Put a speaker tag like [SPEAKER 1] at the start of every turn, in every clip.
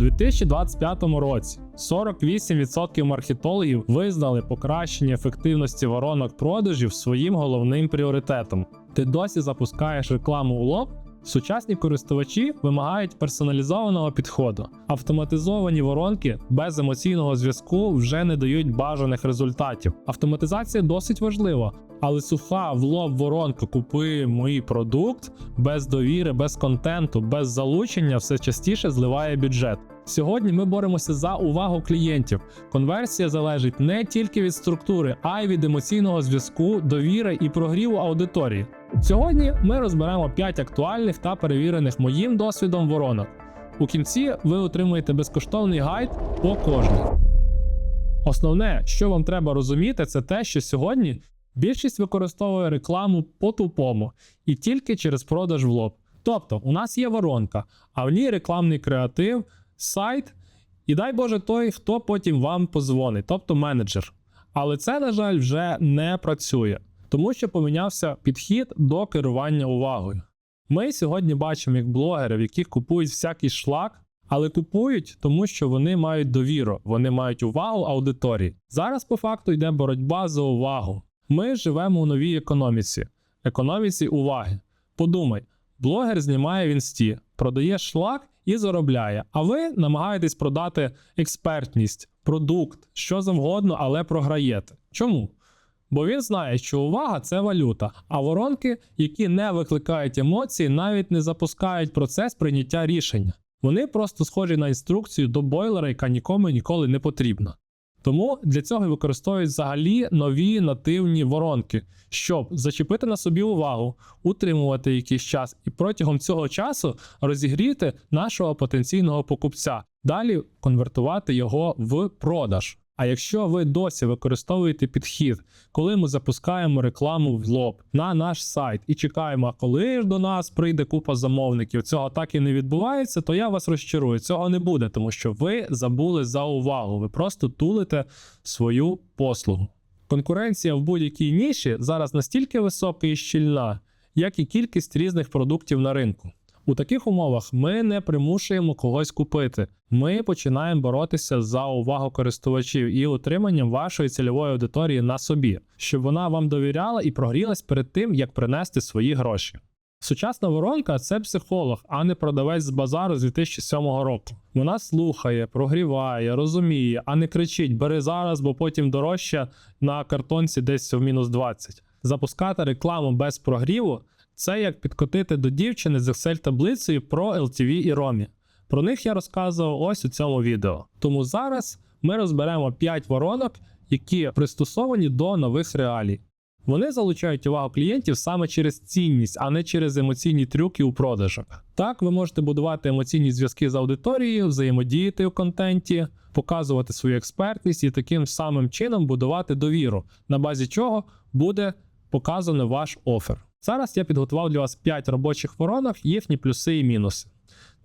[SPEAKER 1] 2025 році 48% маркетологів визнали покращення ефективності воронок продажів своїм головним пріоритетом. Ти досі запускаєш рекламу у лоб? Сучасні користувачі вимагають персоналізованого підходу. Автоматизовані воронки без емоційного зв'язку вже не дають бажаних результатів. Автоматизація досить важлива, але суха в лоб воронка купи мій продукт без довіри, без контенту, без залучення все частіше зливає бюджет. Сьогодні ми боремося за увагу клієнтів. Конверсія залежить не тільки від структури, а й від емоційного зв'язку, довіри і прогріву аудиторії. Сьогодні ми розберемо 5 актуальних та перевірених моїм досвідом воронок. У кінці ви отримуєте безкоштовний гайд по кожній. Основне, що вам треба розуміти, це те, що сьогодні більшість використовує рекламу по-тупому і тільки через продаж в лоб. Тобто, у нас є воронка, а в ній рекламний креатив, сайт, і дай Боже той, хто потім вам позвонить, тобто менеджер. Але це, на жаль, вже не працює, тому що помінявся підхід до керування увагою. Ми сьогодні бачимо як блогерів, які купують всякий шлак, але купують, тому що вони мають довіру, вони мають увагу аудиторії. Зараз по факту йде боротьба за увагу. Ми живемо у новій економіці, економіці уваги. Подумай, блогер знімає в інсті, продає шлак і заробляє. А ви намагаєтесь продати експертність, продукт, що завгодно, але програєте. Чому? Бо він знає, що увага це валюта, а воронки, які не викликають емоції, навіть не запускають процес прийняття рішення. Вони просто схожі на інструкцію до бойлера, яка нікому ніколи не потрібна. Тому для цього використовують взагалі нові нативні воронки, щоб зачепити на собі увагу, утримувати якийсь час і протягом цього часу розігріти нашого потенційного покупця, далі конвертувати його в продаж. А якщо ви досі використовуєте підхід, коли ми запускаємо рекламу в лоб на наш сайт і чекаємо, коли ж до нас прийде купа замовників, цього так і не відбувається, то я вас розчарую. Цього не буде, тому що ви забули за увагу. Ви просто тулите свою послугу. Конкуренція в будь-якій ніші зараз настільки висока і щільна, як і кількість різних продуктів на ринку. У таких умовах ми не примушуємо когось купити. Ми починаємо боротися за увагу користувачів і утриманням вашої цільової аудиторії на собі, щоб вона вам довіряла і прогрілась перед тим, як принести свої гроші. Сучасна воронка це психолог, а не продавець з базару з 2007 року. Вона слухає, прогріває, розуміє, а не кричить: бери зараз, бо потім дорожче на картонці десь в мінус 20. Запускати рекламу без прогріву це як підкотити до дівчини з Excel-таблицею про LTV і ROMI. Про них я розказував ось у цьому відео. Тому зараз ми розберемо 5 воронок, які пристосовані до нових реалій. Вони залучають увагу клієнтів саме через цінність, а не через емоційні трюки у продажах. Так, ви можете будувати емоційні зв'язки з аудиторією, взаємодіяти у контенті, показувати свою експертність і таким самим чином будувати довіру, на базі чого буде показано ваш офер. Зараз я підготував для вас 5 робочих воронок, їхні плюси і мінуси.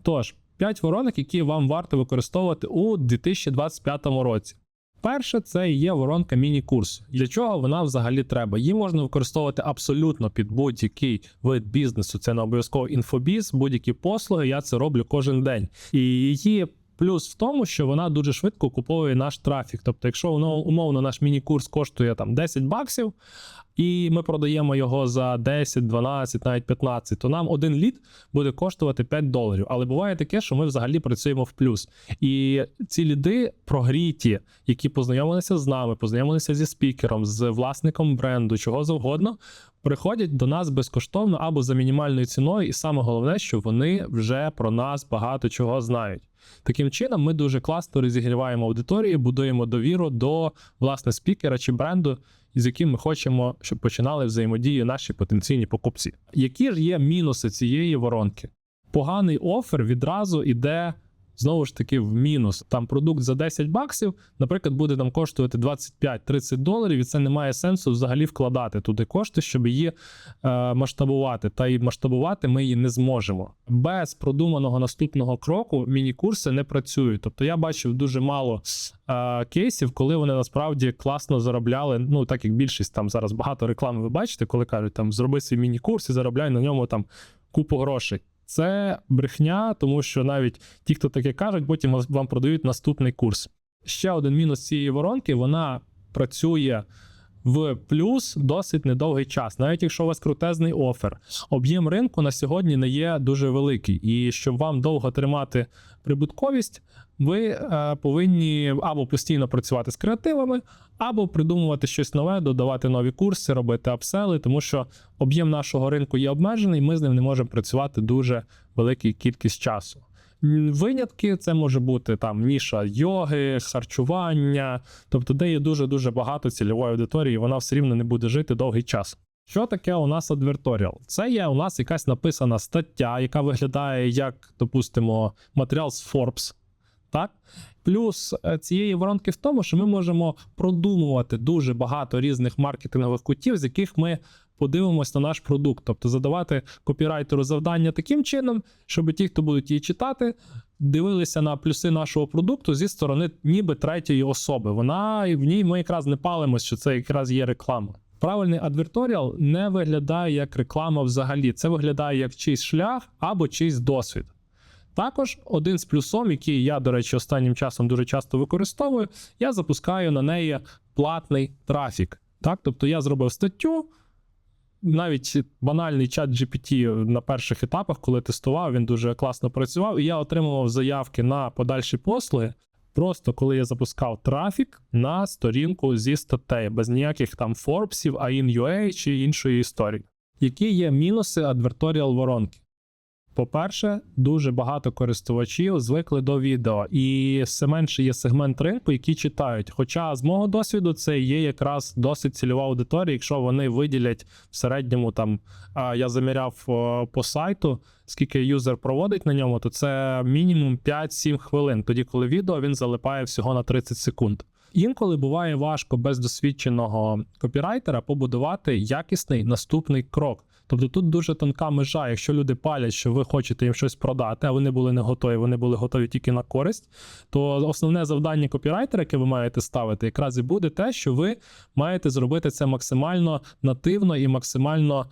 [SPEAKER 1] Тож, 5 воронок, які вам варто використовувати у 2025 році. Перше, це є воронка міні-курс. Для чого вона взагалі треба? Її можна використовувати абсолютно під будь-який вид бізнесу. Це не обов'язково інфобіз, будь-які послуги. Я це роблю кожен день. І її плюс в тому, що вона дуже швидко куповує наш трафік. Тобто, якщо воно умовно наш міні-курс коштує там 10 баксів, і ми продаємо його за 10, 12, навіть 15, то нам один лід буде коштувати 5 доларів. Але буває таке, що ми взагалі працюємо в плюс. І ці ліди прогріті, які познайомилися з нами, познайомилися зі спікером, з власником бренду, чого завгодно. Приходять до нас безкоштовно або за мінімальною ціною, і саме головне, що вони вже про нас багато чого знають. Таким чином, ми дуже класно розігріваємо аудиторію, будуємо довіру до власне спікера чи бренду, з яким ми хочемо, щоб починали взаємодію наші потенційні покупці. Які ж є мінуси цієї воронки? Поганий офер відразу іде. Знову ж таки, в мінус. Там продукт за 10 баксів, наприклад, буде нам коштувати 25-30 доларів, і це не має сенсу взагалі вкладати туди кошти, щоб її е, масштабувати. Та й масштабувати ми її не зможемо. Без продуманого наступного кроку міні-курси не працюють. Тобто я бачив дуже мало е, кейсів, коли вони насправді класно заробляли. Ну так як більшість там зараз багато реклами ви бачите, коли кажуть, там зроби свій міні-курс і заробляй на ньому там купу грошей. Це брехня, тому що навіть ті, хто таке кажуть, потім вам продають наступний курс. Ще один мінус цієї воронки: вона працює в плюс досить недовгий час, навіть якщо у вас крутезний офер. Об'єм ринку на сьогодні не є дуже великий, і щоб вам довго тримати прибутковість, ви е, повинні або постійно працювати з креативами, або придумувати щось нове, додавати нові курси, робити апсели, тому що об'єм нашого ринку є обмежений, ми з ним не можемо працювати дуже велику кількість часу. Винятки це може бути там ніша йоги, харчування, тобто, де є дуже дуже багато цільової аудиторії, вона все рівно не буде жити довгий час. Що таке у нас адверторіал? Це є у нас якась написана стаття, яка виглядає як, допустимо, матеріал з Forbes. Так? Плюс е, цієї воронки в тому, що ми можемо продумувати дуже багато різних маркетингових кутів, з яких ми подивимось на наш продукт, тобто задавати копірайтеру завдання таким чином, щоб ті, хто будуть її читати, дивилися на плюси нашого продукту зі сторони ніби третьої особи. Вона в ній ми якраз не палимось, що це якраз є реклама. Правильний адверторіал не виглядає як реклама взагалі. Це виглядає як чийсь шлях або чийсь досвід. Також один з плюсом, який я, до речі, останнім часом дуже часто використовую, я запускаю на неї платний трафік. Так, тобто я зробив статтю. Навіть банальний чат GPT на перших етапах, коли тестував, він дуже класно працював, і я отримував заявки на подальші послуги. Просто коли я запускав трафік на сторінку зі статей, без ніяких там Форбсів, AIN.UA чи іншої історії. Які є мінуси адверторіал воронки? По-перше, дуже багато користувачів звикли до відео, і все менше є сегмент ринку, які читають. Хоча з мого досвіду це є якраз досить цільова аудиторія, якщо вони виділять в середньому там я заміряв по сайту, скільки юзер проводить на ньому, то це мінімум 5-7 хвилин. Тоді, коли відео він залипає всього на 30 секунд. Інколи буває важко без досвідченого копірайтера побудувати якісний наступний крок. Тобто тут дуже тонка межа. Якщо люди палять, що ви хочете їм щось продати, а вони були не готові, вони були готові тільки на користь, то основне завдання копірайтера, яке ви маєте ставити, якраз і буде те, що ви маєте зробити це максимально нативно і максимально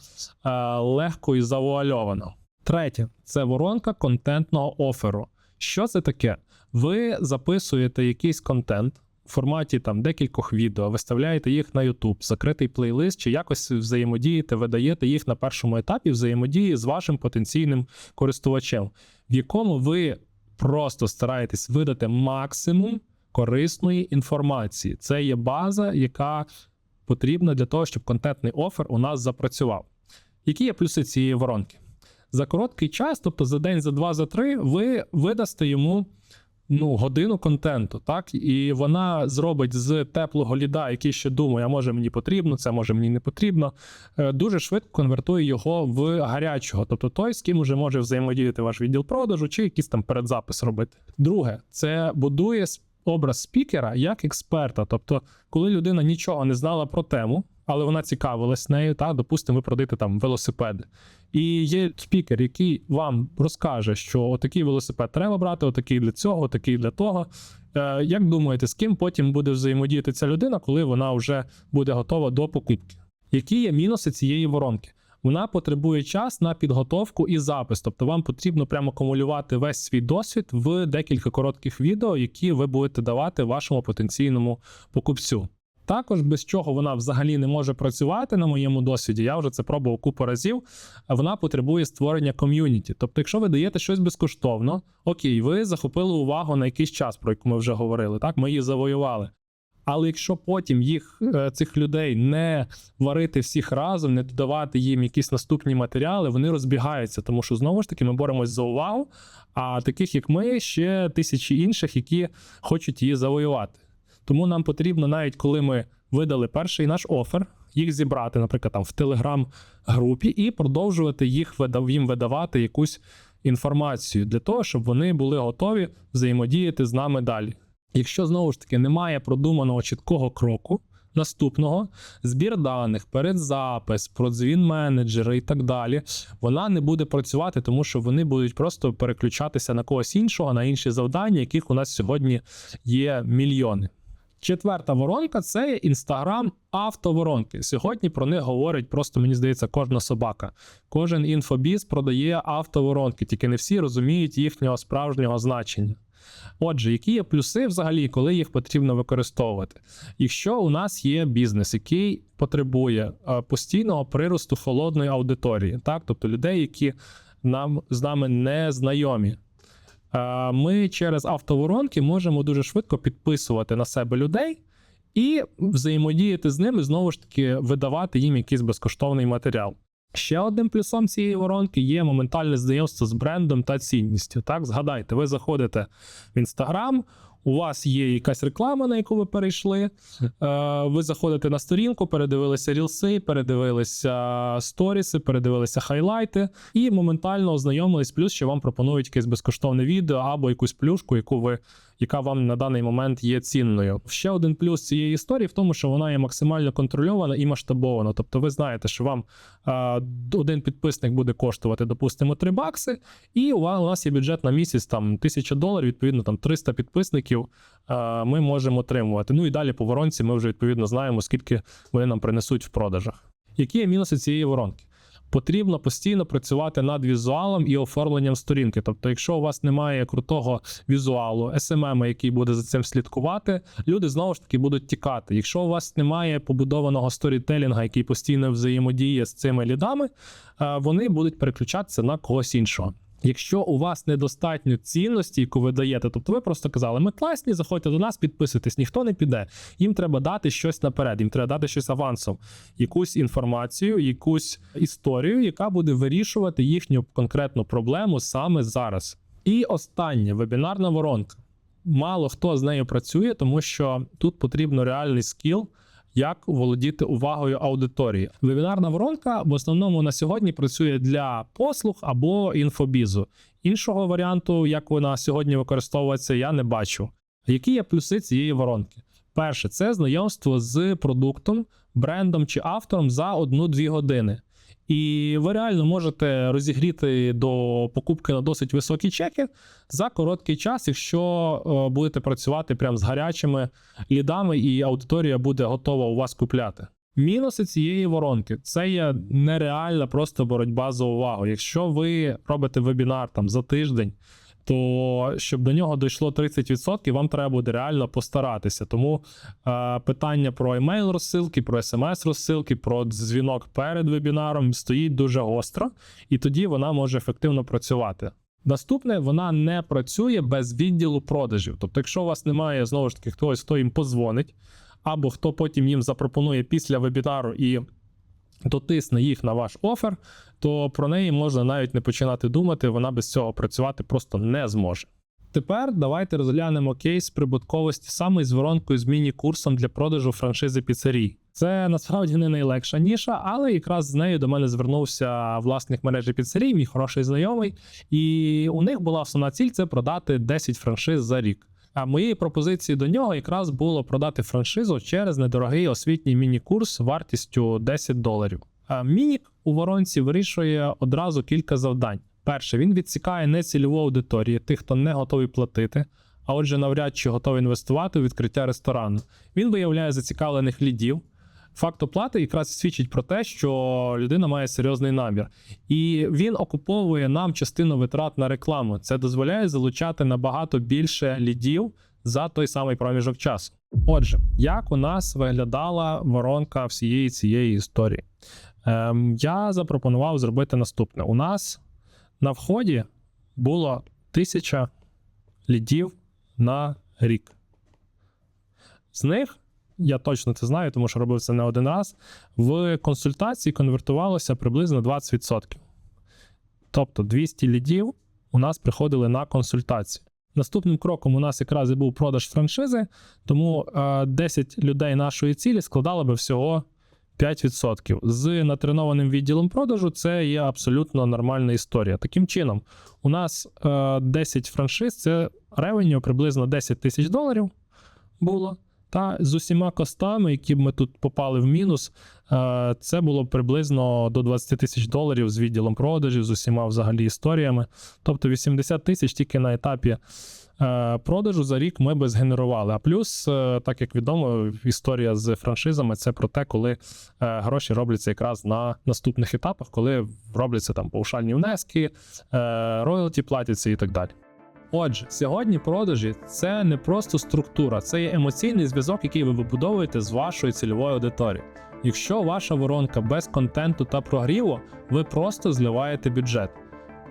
[SPEAKER 1] е, легко і завуальовано. Третє це воронка контентного оферу. Що це таке? Ви записуєте якийсь контент форматі там декількох відео, виставляєте їх на YouTube, закритий плейлист, чи якось взаємодієте, видаєте їх на першому етапі взаємодії з вашим потенційним користувачем, в якому ви просто стараєтесь видати максимум корисної інформації. Це є база, яка потрібна для того, щоб контентний офер у нас запрацював. Які є плюси цієї воронки? За короткий час, тобто за день, за два, за три, ви видасте йому ну, годину контенту, так? І вона зробить з теплого ліда, який ще думає, а може мені потрібно, це може мені не потрібно. е, Дуже швидко конвертує його в гарячого, тобто той, з ким уже може взаємодіяти ваш відділ продажу, чи якийсь там передзапис робити. Друге, це будує образ спікера як експерта. Тобто, коли людина нічого не знала про тему, але вона цікавилась нею, так, допустимо, ви продаєте там велосипеди. І є спікер, який вам розкаже, що отакий велосипед треба брати, отакий для цього, отакий для того. Е, як думаєте, з ким потім буде взаємодіяти ця людина, коли вона вже буде готова до покупки? Які є мінуси цієї воронки? Вона потребує час на підготовку і запис, тобто вам потрібно прямо акумулювати весь свій досвід в декілька коротких відео, які ви будете давати вашому потенційному покупцю. Також без чого вона взагалі не може працювати на моєму досвіді. Я вже це пробував купу разів. Вона потребує створення ком'юніті. Тобто, якщо ви даєте щось безкоштовно, окей, ви захопили увагу на якийсь час, про яку ми вже говорили. Так, ми її завоювали. Але якщо потім їх е, цих людей не варити всіх разом, не додавати їм якісь наступні матеріали, вони розбігаються, тому що знову ж таки ми боремось за увагу. А таких як ми, ще тисячі інших, які хочуть її завоювати. Тому нам потрібно, навіть коли ми видали перший наш офер, їх зібрати, наприклад, там в телеграм-групі, і продовжувати їх їм видавати якусь інформацію для того, щоб вони були готові взаємодіяти з нами далі. Якщо знову ж таки немає продуманого чіткого кроку, наступного збір даних, передзапис, продзвін менеджера і так далі, вона не буде працювати, тому що вони будуть просто переключатися на когось іншого, на інші завдання, яких у нас сьогодні є мільйони. Четверта воронка це інстаграм автоворонки. Сьогодні про них говорить просто, мені здається, кожна собака. Кожен інфобіз продає автоворонки, тільки не всі розуміють їхнього справжнього значення. Отже, які є плюси взагалі, коли їх потрібно використовувати? Якщо у нас є бізнес, який потребує е, постійного приросту холодної аудиторії, так, тобто людей, які нам з нами не знайомі. Е, Ми через автоворонки можемо дуже швидко підписувати на себе людей і взаємодіяти з ними, знову ж таки, видавати їм якийсь безкоштовний матеріал. Ще одним плюсом цієї воронки є моментальне знайомство з брендом та цінністю. Так, згадайте, ви заходите в інстаграм, у вас є якась реклама, на яку ви перейшли. Е, ви заходите на сторінку, передивилися рілси, передивилися сторіси, передивилися хайлайти і моментально ознайомились. Плюс ще вам пропонують якесь безкоштовне відео або якусь плюшку, яку ви. Яка вам на даний момент є цінною. Ще один плюс цієї історії в тому, що вона є максимально контрольована і масштабована. Тобто, ви знаєте, що вам е, один підписник буде коштувати, допустимо, 3 бакси, і у вас є бюджет на місяць там 1000 доларів, відповідно, там 300 підписників е, ми можемо отримувати. Ну і далі по воронці ми вже відповідно знаємо, скільки вони нам принесуть в продажах. Які є мінуси цієї воронки? Потрібно постійно працювати над візуалом і оформленням сторінки. Тобто, якщо у вас немає крутого візуалу, SMM, який буде за цим слідкувати, люди знову ж таки будуть тікати. Якщо у вас немає побудованого сторітелінга, який постійно взаємодіє з цими лідами, е, вони будуть переключатися на когось іншого. Якщо у вас недостатньо цінності, яку ви даєте, тобто ви просто казали, ми класні, заходьте до нас, підписуйтесь, ніхто не піде. Їм треба дати щось наперед, їм треба дати щось авансом, якусь інформацію, якусь історію, яка буде вирішувати їхню конкретну проблему саме зараз. І останнє вебінарна воронка. Мало хто з нею працює, тому що тут потрібно реальний скіл як володіти увагою аудиторії. Вебінарна воронка в основному на сьогодні працює для послуг або інфобізу. Іншого варіанту, як вона сьогодні використовується, я не бачу. Які є плюси цієї воронки? Перше, це знайомство з продуктом, брендом чи автором за 1-2 години. І ви реально можете розігріти до покупки на досить високі чеки за короткий час, якщо е, будете працювати прямо з гарячими лідами, і аудиторія буде готова у вас купляти. Мінуси цієї воронки це є нереальна просто боротьба за увагу. Якщо ви робите вебінар там за тиждень, то щоб до нього дійшло 30%, вам треба буде реально постаратися. Тому е, питання про емейл розсилки, про смс розсилки, про дзвінок перед вебінаром стоїть дуже гостро, і тоді вона може ефективно працювати. Наступне, вона не працює без відділу продажів. Тобто, якщо у вас немає знову ж таки хтось, хто їм позвонить, або хто потім їм запропонує після вебінару і дотисне їх на ваш офер, то про неї можна навіть не починати думати, вона без цього працювати просто не зможе. Тепер давайте розглянемо кейс прибутковості саме з воронкою з міні-курсом для продажу франшизи піцерій. Це насправді не найлегша ніша, але якраз з нею до мене звернувся власник мережі піцерій, мій хороший знайомий, і у них була основна ціль це продати 10 франшиз за рік. А моєї пропозиції до нього якраз було продати франшизу через недорогий освітній міні-курс вартістю 10 доларів. Мінік у воронці вирішує одразу кілька завдань. Перше, він відсікає нецільову аудиторію, тих, хто не готовий платити, а отже, навряд чи готовий інвестувати у відкриття ресторану. Він виявляє зацікавлених лідів. Факт оплати якраз свідчить про те, що людина має серйозний намір, і він окуповує нам частину витрат на рекламу. Це дозволяє залучати набагато більше лідів за той самий проміжок часу. Отже, як у нас виглядала воронка всієї цієї історії? Ем, я запропонував зробити наступне: у нас на вході було тисяча лідів на рік. З них я точно це знаю, тому що робив це не один раз. В консультації конвертувалося приблизно 20%. Тобто 200 лідів у нас приходили на консультацію. Наступним кроком у нас якраз і був продаж франшизи, тому е, 10 людей нашої цілі складало би всього 5%. З натренованим відділом продажу це є абсолютно нормальна історія. Таким чином, у нас е, 10 франшиз це ревеню приблизно 10 тисяч доларів було. Та з усіма костами, які б ми тут попали в мінус, е, це було приблизно до 20 тисяч доларів з відділом продажів, з усіма взагалі історіями. Тобто 80 тисяч тільки на етапі е, продажу за рік ми би згенерували. А плюс, е, так як відомо, історія з франшизами це про те, коли гроші робляться якраз на наступних етапах, коли робляться там паушальні внески, роялті платяться і так далі. Отже, сьогодні продажі це не просто структура, це є емоційний зв'язок, який ви вибудовуєте з вашою цільовою аудиторією. Якщо ваша воронка без контенту та прогріву, ви просто зливаєте бюджет.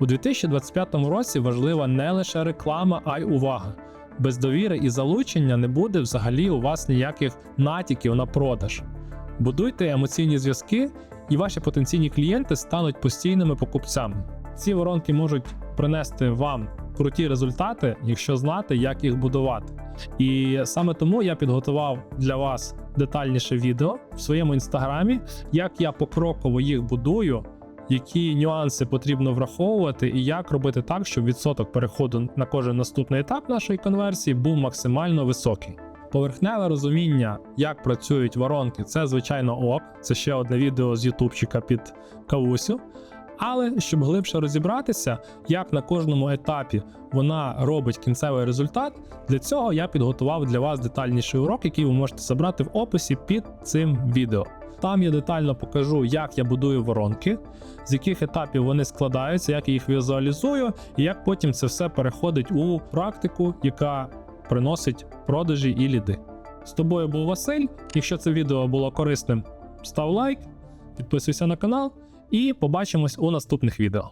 [SPEAKER 1] У 2025 році важлива не лише реклама, а й увага. Без довіри і залучення не буде взагалі у вас ніяких натяків на продаж. Будуйте емоційні зв'язки, і ваші потенційні клієнти стануть постійними покупцями. Ці воронки можуть принести вам круті результати, якщо знати, як їх будувати. І саме тому я підготував для вас детальніше відео в своєму інстаграмі, як я покроково їх будую, які нюанси потрібно враховувати, і як робити так, щоб відсоток переходу на кожен наступний етап нашої конверсії був максимально високий. Поверхневе розуміння, як працюють воронки, це звичайно ок. Це ще одне відео з ютубчика під кавусю. Але щоб глибше розібратися, як на кожному етапі вона робить кінцевий результат, для цього я підготував для вас детальніший урок, який ви можете забрати в описі під цим відео. Там я детально покажу, як я будую воронки, з яких етапів вони складаються, як я їх візуалізую, і як потім це все переходить у практику, яка приносить продажі і ліди. З тобою був Василь. Якщо це відео було корисним, став лайк, підписуйся на канал і побачимось у наступних відео.